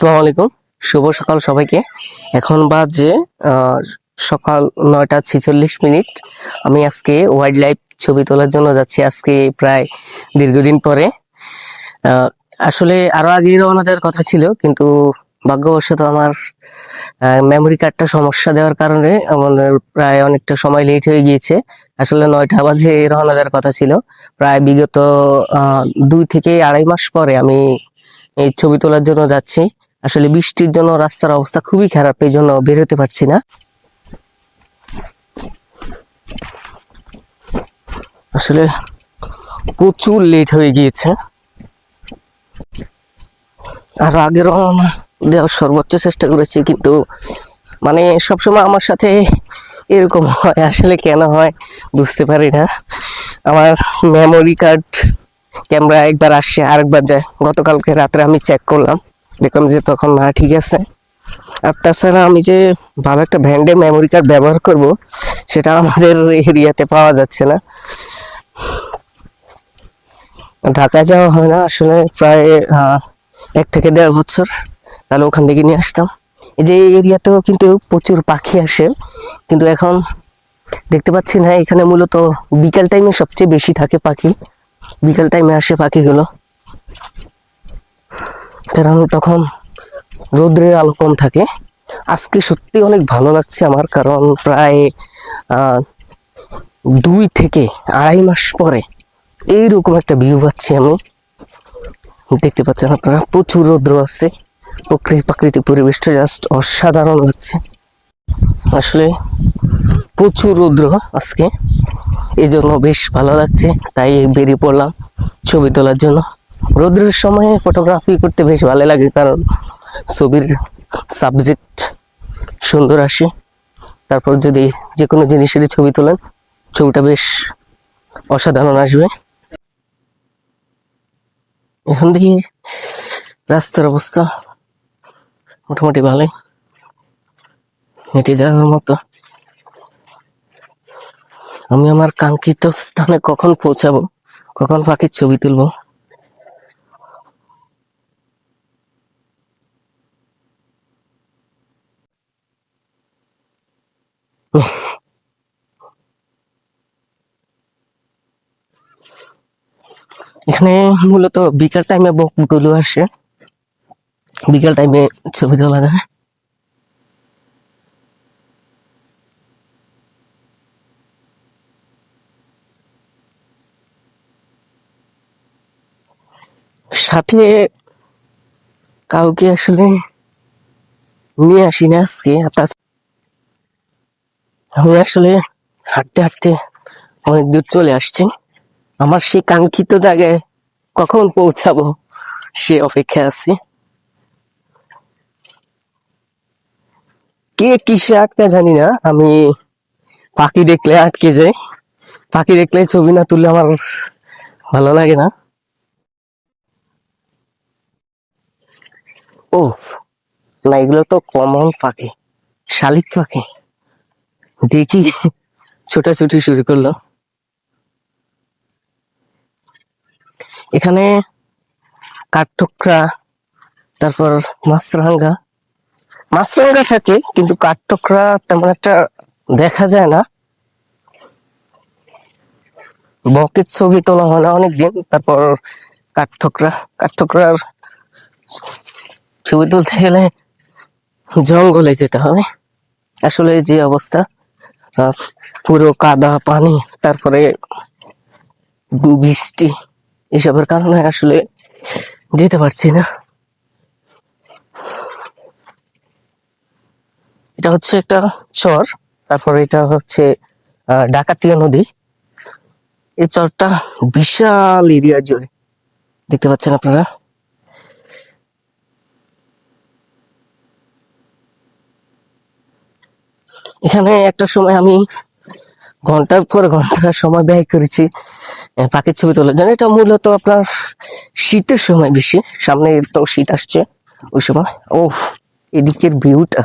আসসালামু আলাইকুম। শুভ সকাল সবাইকে। এখন বাজে সকাল নয়টা ছেচল্লিশ মিনিট। আমি আজকে ওয়াইল্ড লাইফ ছবি তোলার জন্য যাচ্ছি। আজকে প্রায় দীর্ঘদিন পরে। আসলে আরও আগেই রওনা দেওয়ার কথা ছিল, কিন্তু ভাগ্যবশত আমার মেমোরি কার্ডটা সমস্যা দেওয়ার কারণে আমাদের প্রায় অনেকটা সময় লেট হয়ে গিয়েছে। আসলে নয়টা বাজে রওনা দেওয়ার কথা ছিল। প্রায় বিগত দুই থেকে আড়াই মাস পরে আমি এই ছবি তোলার জন্য যাচ্ছি। আসলে বৃষ্টির জন্য রাস্তার অবস্থা খুবই খারাপ, এই জন্য বের হতে পারছি না। আসলে প্রচুর লেট হয়ে গিয়েছে। আর আগে রওনা দেওয়ার সর্বোচ্চ চেষ্টা করেছি, কিন্তু মানে সবসময় আমার সাথে এরকম হয়, আসলে কেন হয় বুঝতে পারি না। আমার মেমোরি কার্ড ক্যামেরা একবার আসছে, আরেকবার যায়। গতকালকে রাত্রে আমি চেক করলাম। দেখলাম যে তখন না ঠিক আছে। আর তাছাড়া আমি যে ভালো একটা ব্র্যান্ডের মেমোরি কার্ড ব্যবহার করব, সেটা আমাদের এরিয়াতে পাওয়া যাচ্ছে না। ঢাকা যাওয়া হয় না, আসলে প্রায় এক থেকে দেড় বছর। তাহলে ওখান থেকে নিয়ে আসতাম। এই যে এরিয়াতেও কিন্তু প্রচুর পাখি আসে, কিন্তু এখন দেখতে পাচ্ছি না, এখানে মূলত বিকাল টাইমে সবচেয়ে বেশি থাকে পাখি। বিকাল টাইমে আসে পাখিগুলো। কারণ তখন রোদ্রের আলো কম থাকে। আজকে সত্যি অনেক ভালো লাগছে আমার, কারণ প্রায় দুই থেকে আড়াই মাস পরে এইরকম একটা ভিউ পাচ্ছি আমি। দেখতে পাচ্ছেন আপনারা, প্রচুর রৌদ্র আছে প্রকৃতি প্রাকৃতিক পরিবেশটা জাস্ট অসাধারণ লাগছে। আসলে প্রচুর রৌদ্র আজকে। এই জন্য বেশ ভালো লাগছে, তাই বেরিয়ে পড়লাম ছবি তোলার জন্য। রৌদ্রের সময় ফটোগ্রাফি করতে বেশ ভালো লাগে, কারণ ছবির সাবজেক্ট সুন্দর আসে। তারপর যদি যে কোনো জিনিসেরই ছবি তোলেন, ছবিটা বেশ অসাধারণ আসবে। এখন দেখি রাস্তার অবস্থা মোটামুটি ভালোই। হেঁটে যাওয়ার মতো। আমি আমার কাঙ্ক্ষিত স্থানে কখন পৌঁছাবো, কখন পাখির ছবি তুলবো? এখানে মূলত বিকাল টাইমে বকগুলো আসে। বিকাল টাইমে ছবি তোলা যায়। সাথে কাউকে আসলে নিয়ে আসি না আজকে আমি আসলে হাঁটতে হাঁটতে অনেক দূর চলে আসছি। আমার সেই কাঙ্ক্ষিত জায়গায় কখন পৌঁছাবো সে অপেক্ষা আছি। কে কিসে আটকে জানি না, আমি পাখি দেখলে আটকে যাই। পাখি দেখলে ছবি না তুললে আমার ভালো লাগে না। ও না, এগুলো তো কমন পাখি, শালিক পাখি। দেখি ছোটাছুটি শুরু করল। এখানে কাঠঠোকরা, তারপর মাছরাঙ্গা মাছরাঙ্গা থাকে, কিন্তু কাঠঠোকরা তেমন একটা দেখা যায় না। বকের ছবি তোলা হয় না অনেকদিন, তারপর কাঠঠোকরা। কাঠঠোকরার ছবি তুলতে গেলে জঙ্গলে যেতে হবে। আসলে যে অবস্থা। পুরো কাদা পানি, তারপরে বৃষ্টি, এসবের কারণে আসলে যেতে পারছি না। এটা হচ্ছে একটা চর, তারপরে এটা হচ্ছে ডাকাতিয়া নদী। এই চরটা বিশাল এরিয়া জুড়ে। দেখতে পাচ্ছেন আপনারা? এখানে একটা সময় আমি ঘণ্টার পর ঘণ্টা সময় ব্যয় করেছি পাখির ছবি তোলার জন্য। এটা মূলত আপনার শীতের সময় বেশি, সামনে তো শীত আসছে ওই সময়। ও এদিকের ভিউটা